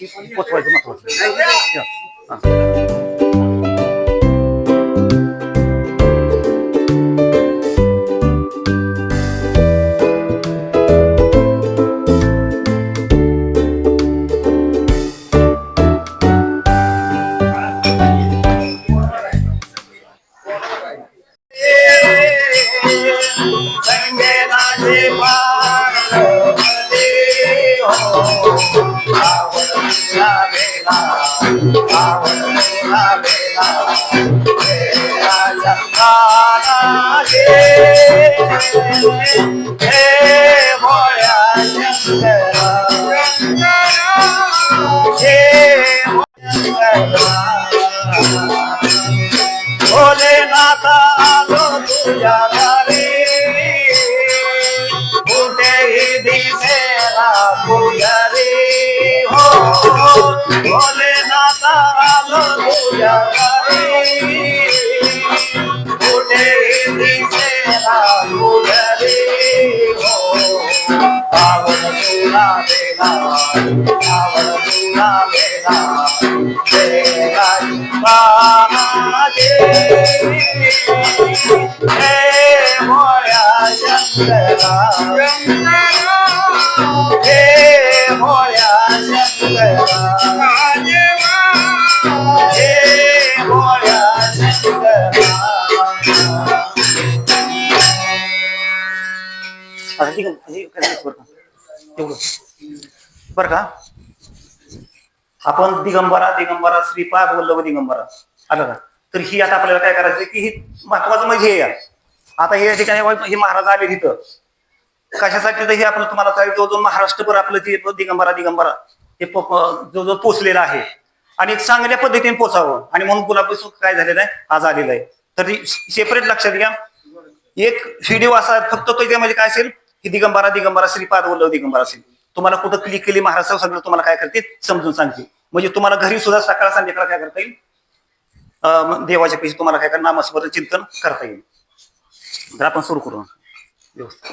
Enquanto fazer uma coisa. Thank you. É. आवड तुला बेला आवड तुला बेला बेला बाजे हे मोया शंकरा हे बरं का? तेवढं का आपण दिगंबरा दिगंबरा श्रीपाद वल्लभ दिगंबरा. आलं का? तर ही आता आपल्याला काय करायचं की ही महत्वाचं म्हणजे हे आता हे ठिकाणी हे महाराज आले तिथं. कशासाठी तर हे आपलं तुम्हाला जो जो महाराष्ट्रभर आपलं जे दिगंबरा दिगंबरा हे जो जो पोचलेला आहे. आणि एक चांगल्या पद्धतीने पोचावं. आणि म्हणून गुलाबी सुख काय झालेलं आहे? आज आलेलं आहे. तर सेपरेट लक्षात घ्या. एक व्हिडिओ असा फक्त तो म्हणजे काय असेल? की दिगंबरा दिगंबरा श्रीपाद वल्लभ दिगंबरा असेल तुम्हाला कुठं क्लिक केली महाराष्ट्र सगळं तुम्हाला काय करते समजून सांगते म्हणजे तुम्हाला घरी सुद्धा सकाळ संध्याकाळ काय करता येईल? देवाच्या पैसे तुम्हाला काय करणार नामस्मरण चिंतन करता येईल. तर आपण सुरू करू. व्यवस्थित.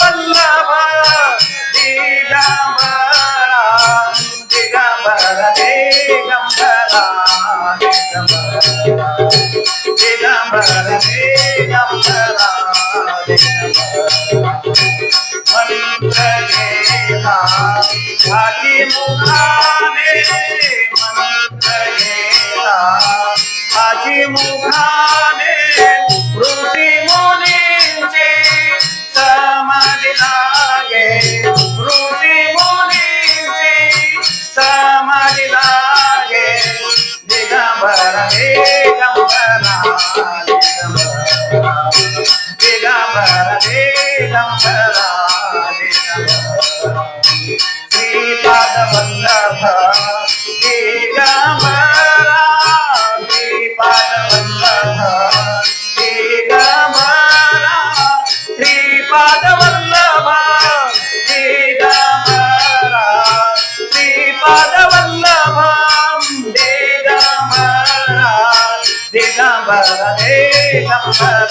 వల్లభ దిగంబర దిగంబర దిగంబర దిగంబర దిగంబర దిగంబర పాదవల్లమా శ్రీ పాదవల్లమా దిగంబర దిగంబర దిగంబర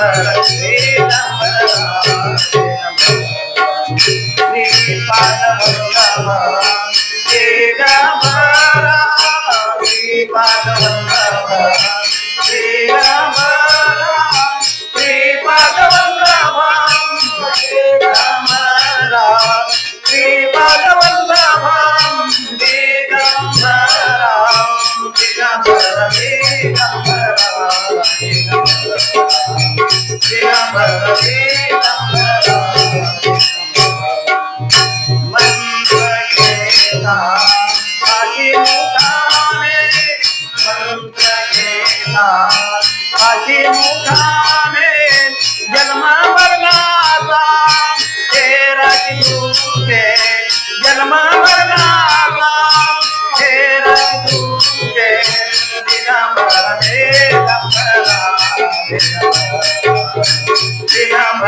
hurt.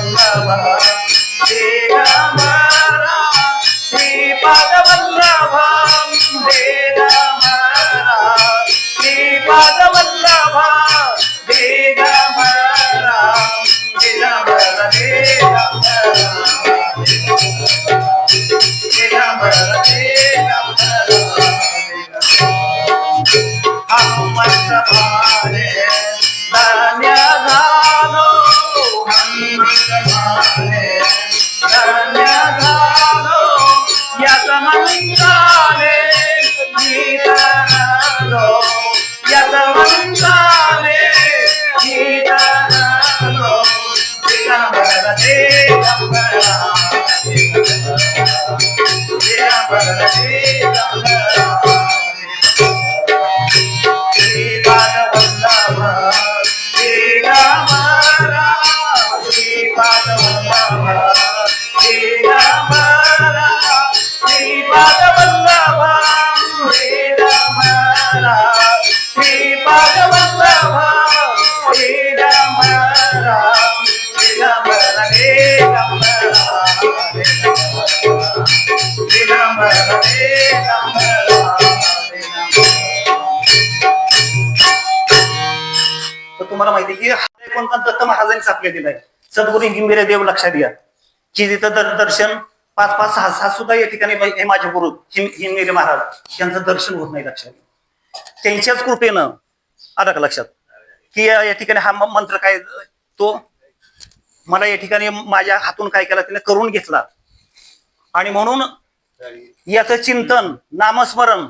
పదవల్లభ జయ రామారా శ్రీ పదవల్లభ జయ రామారా శ్రీ పదవల్లభ జయ రామారా జయ రామారా జయ రామారా दिगंबरा दिगंबरा तुम्हाला माहिती की हा कोणता दत्त महाराजांनी सापले दिलाय सद्गुरू हिंगिंबिरे देव लक्षात घ्या. की तिथं दर्शन पाच पाच सहा सहा सुद्धा या ठिकाणी हे माझे गुरु हिंगिरे महाराज यांचं दर्शन होत नाही लक्षात. घ्या त्यांच्याच कृपेनं आलं का लक्षात? की या ठिकाणी हा मंत्र काय तो मला या ठिकाणी माझ्या हातून काय केला त्याने करून घेतला. आणि म्हणून याचं चिंतन नामस्मरण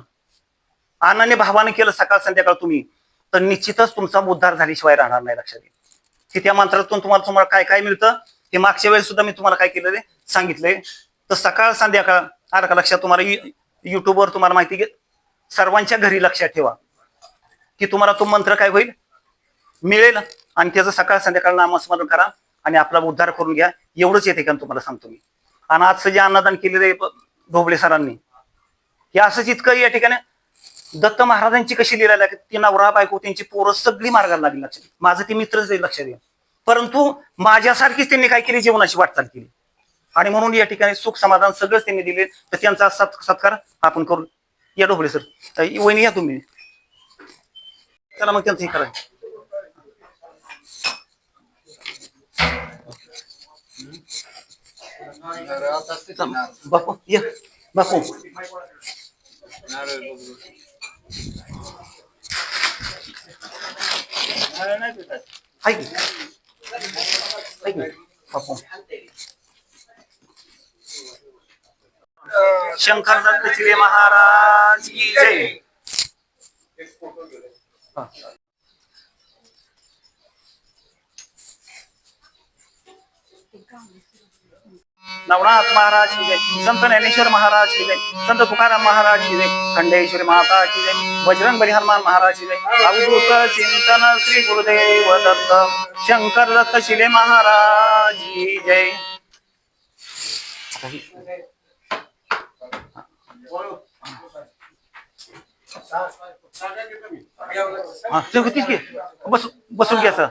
आनंद भावाने केलं सकाळ संध्याकाळ तुम्ही. तर निश्चितच तुमचा उद्धार झाल्याशिवाय राहणार नाही लक्षात येईल की त्या मंत्रातून तुम्हाला तुम्हाला काय काय मिळतं? ते मागच्या वेळेस सुद्धा मी तुम्हाला काय केलेलं सांगितलंय. तर सकाळ संध्याकाळ आलं का लक्षात तुम्हाला युट्यूबवर तुम्हाला माहिती घे सर्वांच्या घरी लक्षात ठेवा. की तुम्हाला तो मंत्र काय होईल? मिळेल. आणि त्याचं सकाळ संध्याकाळ नामस्मरण करा आणि आपला उद्धार करून घ्या. एवढंच येते का तुम्हाला सांगतो मी. आणि आजचं जे अन्नदान केलेलं आहे भोबळे ढोबळे सरांनी हे असंच इतकं या ठिकाणी दत्त महाराजांची कशी लिहिलेली आहे ती नवरा बायको त्यांची पोरं सगळी मार्गाला लागली लक्षात. माझं ते मित्रच लक्षात घ्या. परंतु माझ्यासारखीच त्यांनी काय केली? जीवनाची वाटचाल केली. आणि म्हणून या ठिकाणी सुख समाधान सगळंच त्यांनी दिले. तर त्यांचा सत् सत्कार आपण करू. या ढोबळे सर. वहिनी या तुम्ही. चला मग त्यांचं हे करा. बापू या. बापू. हाय की हाय की बापू शंकर दत्त चिले महाराज की जय नवनाथ महाराज की जय संत ज्ञानेश्वर महाराज की जय संत तुकाराम महाराज की जय खंडेश्वरी माता की जय बजरंग बली हनुमान महाराज की जय अवधूत चिंतन श्री गुरुदेव दत्त शंकर दत्त शिले महाराज की जय। हा बसून घ्या सर.